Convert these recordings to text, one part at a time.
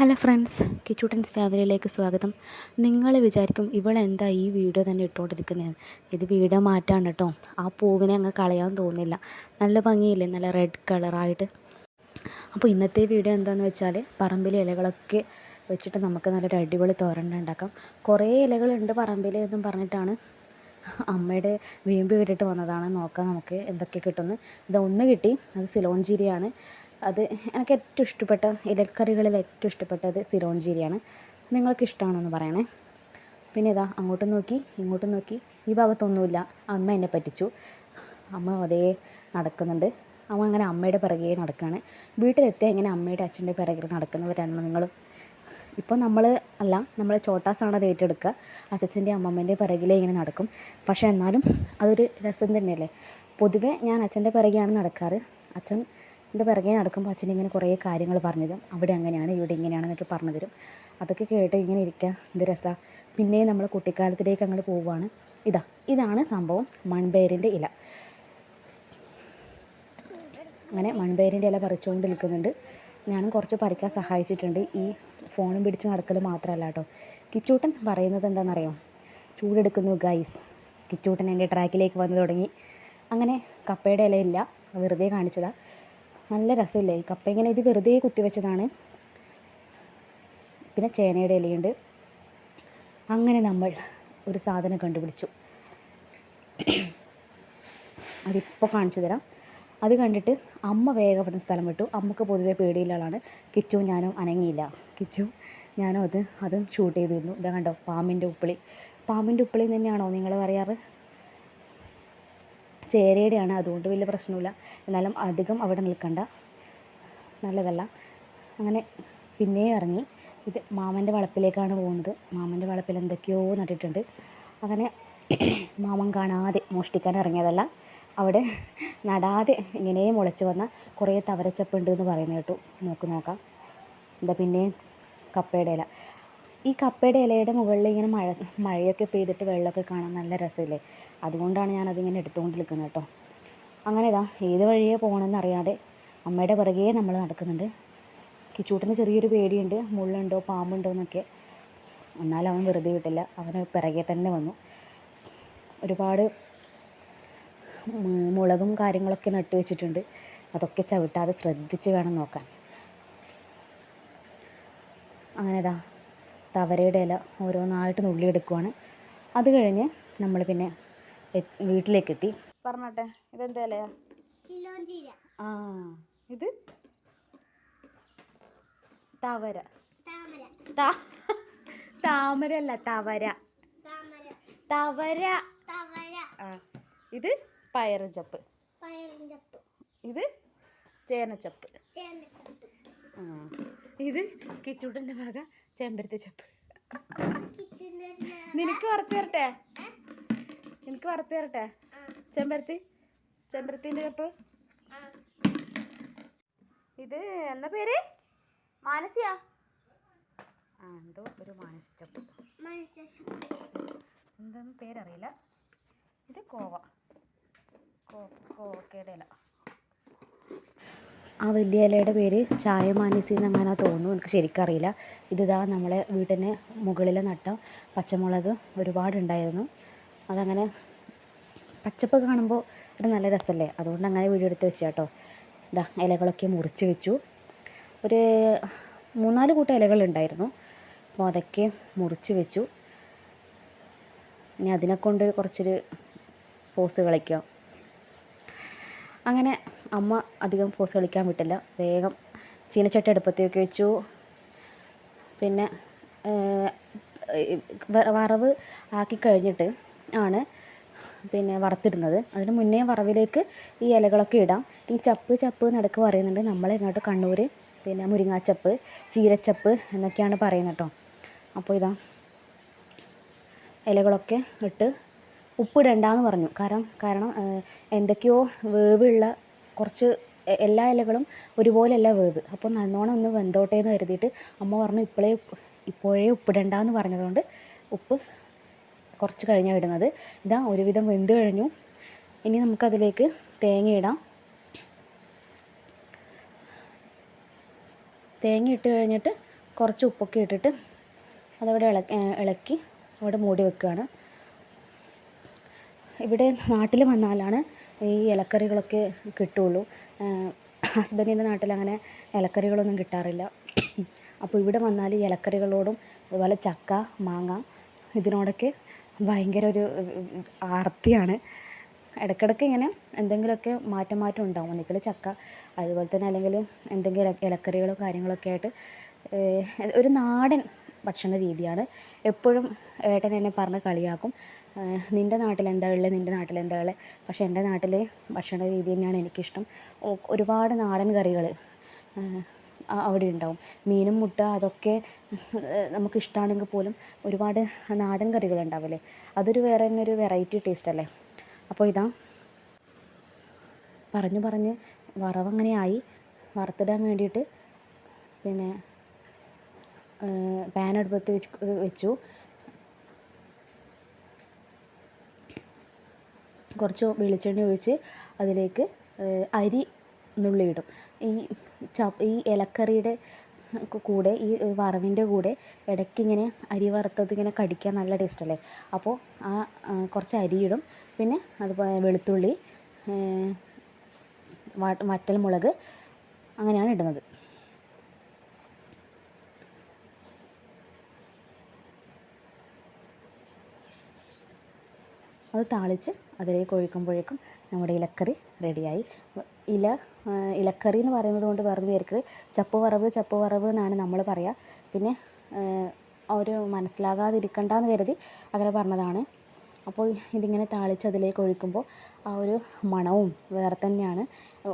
Hello friends കിച്ചൂട്ടൻസ് ഫാമിലിയിലേക്ക് സ്വാഗതം. നിങ്ങൾ വിചാരിക്കും ഇവളെന്താ ഈ വീഡിയോ തന്നെ ഇട്ടുകൊണ്ടിരിക്കുന്നത്? ഇത് വീഡിയോ മാറ്റാണ് കേട്ടോ. ആ പൂവിനെ അങ്ങ് കളയാൻ തോന്നില്ല. നല്ല ഭംഗിയില്ലേ? നല്ല റെഡ് കളറായിട്ട് അപ്പോൾ ഇന്നത്തെ വീഡിയോ എന്താണെന്ന് വെച്ചാൽ പറമ്പിലെ ഇലകളൊക്കെ വെച്ചിട്ട് നമുക്ക് നല്ലൊരു അടിപൊളി തോരണ്ട ഉണ്ടാക്കാം. കുറേ ഇലകളുണ്ട് പറമ്പിൽ എന്നും പറഞ്ഞിട്ടാണ് അമ്മയുടെ വീമ്പ് കേട്ടിട്ട് വന്നതാണ്. നോക്കാം നമുക്ക് എന്തൊക്കെ കിട്ടുമെന്ന്. ഇതൊന്ന് കിട്ടി. അത് സിലോൺ സിലോഞ്ചീരിയാണ് അത് എനിക്ക് ഏറ്റവും ഇഷ്ടപ്പെട്ട ഇലക്കറികളിൽ ഏറ്റവും ഇഷ്ടപ്പെട്ടത് സിലോഞ്ചീരിയാണ് നിങ്ങൾക്ക് ഇഷ്ടമാണോ എന്ന് പറയണേ. പിന്നെ ഇതാ അങ്ങോട്ടും നോക്കി ഇങ്ങോട്ടും നോക്കി. ഈ ഭാഗത്തൊന്നുമില്ല. അമ്മ എന്നെ പറ്റിച്ചു. അമ്മ അതേ നടക്കുന്നുണ്ട്. അമ്മ അങ്ങനെ അമ്മയുടെ പിറകെ നടക്കുകയാണ് വീട്ടിലെത്തിയ ഇങ്ങനെ അമ്മയുടെ അച്ഛന്റെ പിറകിൽ നടക്കുന്നവരാണ് നിങ്ങൾ ഇപ്പോൾ നമ്മൾ അല്ല നമ്മൾ ചോട്ടാസാണ് അത് ഏറ്റെടുക്കുക. അച്ഛന്റെ അമ്മമ്മേന്റെ പിറകിലേ ഇങ്ങനെ നടക്കും. പക്ഷേ എന്നാലും അതൊരു രസം തന്നെയല്ലേ? പൊതുവേ ഞാൻ അച്ഛന്റെ പിറകെയാണ് നടക്കാറ്. അച്ഛന്റെ പിറകെ നടക്കുമ്പോൾ അച്ഛൻ ഇങ്ങനെ കുറേ കാര്യങ്ങൾ പറഞ്ഞു തരും അവിടെ അങ്ങനെയാണ് ഇവിടെ ഇങ്ങനെയാണെന്നൊക്കെ പറഞ്ഞു തരും. അതൊക്കെ കേട്ട് ഇങ്ങനെ ഇരിക്കുക എന്ത് രസമാണ് പിന്നെ നമ്മൾ കുട്ടിക്കാലത്തിലേക്ക് അങ്ങോട്ട് പോവുകയാണ്. ഇതാ ഇതാണ് സംഭവം. മൺപേരിന്റെ ഇല. അങ്ങനെ മൺപേരിന്റെ ഇല പറിച്ചുകൊണ്ട് നിൽക്കുന്നുണ്ട്. ഞാനും കുറച്ച് പറിക്കാൻ സഹായിച്ചിട്ടുണ്ട്. ഈ ഫോണും പിടിച്ച് നടക്കൽ മാത്രമല്ല കേട്ടോ. കിച്ചൂട്ടൻ പറയുന്നത് എന്താണെന്നറിയോ? ചൂടെടുക്കുന്നു ഗൈസ് കിച്ചൂട്ടൻ എന്റെ ട്രാക്കിലേക്ക് വന്നു തുടങ്ങി. അങ്ങനെ കപ്പയുടെ ഇലയില്ല. വെറുതെ കാണിച്ചതാ. നല്ല രസമില്ലേ? ഈ കപ്പ ഇങ്ങനെ ഇത് വെറുതെ കുത്തിവെച്ചതാണ് പിന്നെ ചേനയുടെ ഇലയുണ്ട്. അങ്ങനെ നമ്മൾ ഒരു സാധനം കണ്ടുപിടിച്ചു. അതിപ്പോൾ കാണിച്ചു തരാം. അത് കണ്ടിട്ട് അമ്മ വേഗം ഇവിടുന്ന് സ്ഥലം വിട്ടു. അമ്മയ്ക്ക് പൊതുവേ പേടിയുള്ള ആളാണ്. കിച്ചു ഞാനും അനങ്ങിയില്ല. കിച്ചു ഞാനും അത് അതും ഷൂട്ട് ചെയ്തിരുന്നു. ഇതാ കണ്ടോ പാമ്പിന്റെ ഉപ്പിളി. പാമ്പിന്റെ ഉപ്പിളി തന്നെയാണോ നിങ്ങൾ പറയാറ്? ചേരയുടെയാണ് അതുകൊണ്ട് വലിയ പ്രശ്നമില്ല. എന്നാലും അധികം അവിടെ നിൽക്കണ്ട. നല്ലതല്ല. അങ്ങനെ പിന്നെയും ഇറങ്ങി. ഇത് മാമന്റെ വളപ്പിലേക്കാണ് പോകുന്നത്. മാമന്റെ വളപ്പിൽ എന്തൊക്കെയോ നട്ടിട്ടുണ്ട്. അങ്ങനെ മാമൻ കാണാതെ മോഷ്ടിക്കാൻ ഇറങ്ങിയതല്ല. അവിടെ നടാതെ ഇങ്ങനെ മുളച്ച് വന്ന കുറേ തവരച്ചപ്പുണ്ട് എന്ന് പറയുന്നത് കേട്ടു. നോക്ക് നോക്കാം. എന്താ പിന്നെ കപ്പയുടെ ഇല ഈ കപ്പയുടെ ഇലയുടെ മുകളിൽ ഇങ്ങനെ മഴ മഴയൊക്കെ പെയ്തിട്ട് വെള്ളമൊക്കെ കാണാൻ നല്ല രസമില്ലേ? അതുകൊണ്ടാണ് ഞാനതിങ്ങനെ എടുത്തുകൊണ്ട് നിൽക്കുന്നത് കേട്ടോ. അങ്ങനെ ഇതാ ഏത് വഴിയെ പോകണമെന്ന് അറിയാതെ അമ്മയുടെ പിറകെ നമ്മൾ നടക്കുന്നുണ്ട്. കിച്ചൂട്ടിന് ചെറിയൊരു പേടിയുണ്ട്. മുള്ളുണ്ടോ പാമ്പുണ്ടോ എന്നൊക്കെ. എന്നാലും അവൻ വെറുതെ വിട്ടില്ല. അവന് പിറകെ തന്നെ വന്നു. ഒരുപാട് മുളകും കാര്യങ്ങളൊക്കെ നട്ടു വെച്ചിട്ടുണ്ട്. അതൊക്കെ ചവിട്ടാതെ ശ്രദ്ധിച്ച് വേണം നോക്കാൻ. അങ്ങനെ ഇതാ തവരയുടെ ഇല ഓരോന്നായിട്ട് നുള്ളിയെടുക്കുവാണ് അത് കഴിഞ്ഞ് നമ്മൾ പിന്നെ വീട്ടിലേക്ക് എത്തി പറഞ്ഞോട്ടെ ഇതെന്താ ഇലയാ? ആ ഇത്? തവര. താമര. അല്ല തവര. തവര. ആ ഇത് പയറുചപ്പ് ഇത് ചേനച്ചപ്പ്. ആ. ഇത് കിച്ചൂട്ടന്റെ ഭാഗ ചെമ്പരത്തി ചപ്പ്. നിനക്ക് വറുത്ത് തരട്ടെ? നിനക്ക് വറുത്ത് തരട്ടെ? ചെമ്പരത്തി? ചെമ്പരത്തിന്റെ ചപ്പ്? ഇത് എന്താ പേര്? മാനസിയാ ആ എന്തോ ഒരു മാനസി ചപ്പ്. എന്താന്ന് പേരറിയില്ല. ഇത് കോവ. കോ കോവക്കയുടെ ഇല. ആ വലിയ ഇലയുടെ പേര് ചായ മാനസി എന്നങ്ങനെ തോന്നുന്നു. എനിക്ക് ശരിക്കറിയില്ല. ഇതിതാ നമ്മളെ വീട്ടിന് മുകളിൽ നട്ട പച്ചമുളക് ഒരുപാടുണ്ടായിരുന്നു. അതങ്ങനെ പച്ചപ്പ് കാണുമ്പോൾ ഒരു നല്ല രസമല്ലേ അതുകൊണ്ട് അങ്ങനെ വീഡിയോ എടുത്ത് വെച്ചു കേട്ടോ. ഇതാ ഇലകളൊക്കെ മുറിച്ച് വെച്ചു. ഒരു മൂന്നാൽ കൂട്ടം ഇലകളുണ്ടായിരുന്നു. അപ്പോൾ അതൊക്കെ മുറിച്ച് വെച്ചു. ഇനി അതിനെ കൊണ്ട് കുറച്ചൊരു പോസ് കളിക്കാം. അങ്ങനെ അമ്മ അധികം ഫോസ് കളിക്കാൻ വിട്ടില്ല. വേഗം ചീനച്ചട്ടി അടുപ്പത്തേക്ക് വെച്ചു. പിന്നെ വറവ് ആക്കി കഴിഞ്ഞിട്ട് ആണ് പിന്നെ വറുത്തിടുന്നത്. അതിന് മുന്നേ വറവിലേക്ക് ഈ ഇലകളൊക്കെ ഇടാം. ഈ ചപ്പ് ചപ്പ് നടക്ക് പറയുന്നുണ്ട്. നമ്മൾ ഇങ്ങോട്ട് കണ്ണൂർ പിന്നെ മുരിങ്ങാച്ചപ്പ് ചീരച്ചപ്പ് എന്നൊക്കെയാണ് പറയുന്നത് കേട്ടോ. അപ്പോൾ ഇതാ ഇലകളൊക്കെ ഇട്ട് ഉപ്പിടണ്ടെന്ന് പറഞ്ഞു. കാരണം കാരണം എന്തൊക്കെയോ വേവുള്ള കുറച്ച് എല്ലാ ഇലകളും ഒരുപോലെയല്ല വേവ്. അപ്പോൾ നല്ലോണം ഒന്ന് വെന്തോട്ടെ എന്ന് കരുതിയിട്ട് അമ്മ പറഞ്ഞു ഇപ്പോഴേ ഇപ്പോഴേ ഉപ്പിടണ്ടെന്ന് പറഞ്ഞതുകൊണ്ട് ഉപ്പ് കുറച്ച് കഴിഞ്ഞാണ് ഇടുന്നത്. ഇതാ ഒരുവിധം വെന്ത് കഴിഞ്ഞു. ഇനി നമുക്കതിലേക്ക് തേങ്ങ ഇടാം. തേങ്ങ ഇട്ട് കഴിഞ്ഞിട്ട് കുറച്ച് ഉപ്പൊക്കെ ഇട്ടിട്ട് അതവിടെ ഇളക്കി ഇളക്കി അവിടെ മൂടി വെക്കുകയാണ് ഇവിടെ നാട്ടിൽ വന്നാലാണ് ഈ ഇലക്കറികളൊക്കെ കിട്ടുകയുള്ളൂ ഹസ്ബൻഡിന്റെ നാട്ടിൽ അങ്ങനെ ഇലക്കറികളൊന്നും കിട്ടാറില്ല. അപ്പോൾ ഇവിടെ വന്നാൽ ഇലക്കറികളോടും അതുപോലെ ചക്ക മാങ്ങ ഇതിനോടൊക്കെ ഭയങ്കര ഒരു ആർത്തിയാണ്. ഇടയ്ക്കിടയ്ക്ക് ഇങ്ങനെ എന്തെങ്കിലുമൊക്കെ മാറ്റം മാറ്റം ഉണ്ടാവും. ഒന്നിക്കൽ ചക്ക അതുപോലെ തന്നെ അല്ലെങ്കിൽ എന്തെങ്കിലും ഇലക്കറികളോ കാര്യങ്ങളൊക്കെ ആയിട്ട് ഒരു നാടൻ ഭക്ഷണ രീതിയാണ്. എപ്പോഴും ഏട്ടൻ എന്നെ പറഞ്ഞ് കളിയാക്കും. നിന്റെ നാട്ടിൽ എന്താ ഉള്ളത് നിന്റെ നാട്ടിൽ എന്താ ഉള്ളത് പക്ഷേ എന്റെ നാട്ടിൽ ഭക്ഷണ രീതി തന്നെയാണ് എനിക്കിഷ്ടം. ഒരുപാട് നാടൻ കറികൾ അവിടെ ഉണ്ടാവും. മീനും മുട്ട അതൊക്കെ നമുക്ക് ഇഷ്ടമാണെങ്കിൽ പോലും ഒരുപാട് നാടൻ കറികൾ ഉണ്ടാവില്ലേ അതൊരു വേറെ തന്നെ ഒരു വെറൈറ്റി ടേസ്റ്റ് അല്ലേ? അപ്പോൾ ഇതാ. പറഞ്ഞു പറഞ്ഞ് വറവങ്ങനെ ആയി. വറുത്തിടാൻ വേണ്ടിയിട്ട് പിന്നെ പാൻ അടുപ്പത്ത് വെച്ച് വെച്ചു. കുറച്ച് വെളിച്ചെണ്ണ ഒഴിച്ച് അതിലേക്ക് അരി നുള്ളിയിടും. ഈ ച ഈ ഇലക്കറിയുടെ കൂടെ ഈ വറവിന്റെ കൂടെ ഇടയ്ക്കിങ്ങനെ അരി വറുത്തത് ഇങ്ങനെ കടിക്കാൻ നല്ല ടേസ്റ്റല്ലേ? അപ്പോൾ ആ കുറച്ച് അരിയിടും. പിന്നെ അതുപോലെ വെളുത്തുള്ളി വറ്റൽ മുളക് അങ്ങനെയാണ് ഇടുന്നത്. അത് താളിച്ച് അതിലേക്ക് ഒഴിക്കുമ്പോഴേക്കും നമ്മുടെ ഇലക്കറി റെഡിയായി. ഇല ഇലക്കറി എന്ന് പറയുന്നത് കൊണ്ട് വെറുതെ പേർക്ക് ചപ്പ് വറവ് ചപ്പ് വറവ് എന്നാണ് നമ്മൾ പറയുക പിന്നെ ഒരു മനസ്സിലാകാതിരിക്കണ്ടെന്ന് കരുതി അങ്ങനെ പറഞ്ഞതാണ്. അപ്പോൾ ഇതിങ്ങനെ താളിച്ച് അതിലേക്ക് ഒഴിക്കുമ്പോൾ ആ ഒരു മണവും വേറെ തന്നെയാണ്.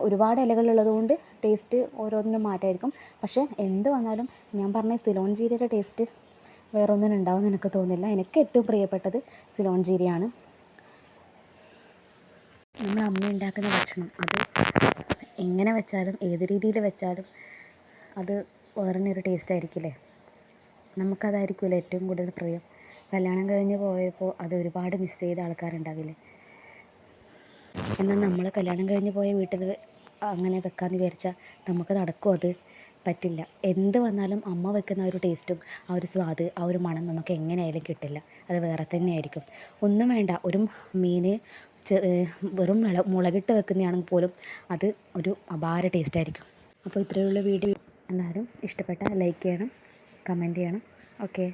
ഒരുപാട് ഇലകൾ ഉള്ളതുകൊണ്ട് ടേസ്റ്റ് ഓരോന്നിനും മാറ്റമായിരിക്കും പക്ഷേ എന്ത് വന്നാലും ഞാൻ പറഞ്ഞ സിലോൺ ജീരയുടെ ടേസ്റ്റ് വേറൊന്നിനുണ്ടാവും ഉണ്ടാവുമെന്ന് എനിക്ക് തോന്നുന്നില്ല. എനിക്ക് ഏറ്റവും പ്രിയപ്പെട്ടത് സിലോൺ ജീരയാണ്. നമ്മൾ അമ്മ ഉണ്ടാക്കുന്ന ഭക്ഷണം. അത് എങ്ങനെ വെച്ചാലും ഏത് രീതിയിൽ വെച്ചാലും അത് വേറെ ഒരു ടേസ്റ്റ് ആയിരിക്കില്ലേ? നമുക്കതായിരിക്കുമല്ലോ ഏറ്റവും കൂടുതൽ പ്രിയം. കല്യാണം കഴിഞ്ഞ് പോയപ്പോൾ അത് ഒരുപാട് മിസ് ചെയ്ത ആൾക്കാരുണ്ടാവില്ലേ? എന്നാൽ നമ്മൾ കല്യാണം കഴിഞ്ഞ് പോയ വീട്ടിൽ അങ്ങനെ വെക്കാമെന്ന് വിചാരിച്ചാൽ നമുക്ക് നടക്കും അത്? പറ്റില്ല. എന്ത് വന്നാലും അമ്മ വെക്കുന്ന ആ ഒരു ടേസ്റ്റും ആ ഒരു സ്വാദ് ആ ഒരു മണം നമുക്ക് എങ്ങനെയായാലും കിട്ടില്ല. അത് വേറെ തന്നെ ആയിരിക്കും ഒന്നും വേണ്ട. ഒരു മീൻ വെറും മുള മുളകിട്ട് വെക്കുന്നതാണെങ്കിൽ പോലും അത് ഒരു അപാര ടേസ്റ്റ് ആയിരിക്കും. അപ്പോൾ ഇത്രയുള്ള വീഡിയോ. എല്ലാവരും ഇഷ്ടപ്പെട്ടാൽ ലൈക്ക് ചെയ്യണം കമന്റ് ചെയ്യണം. ഓക്കെ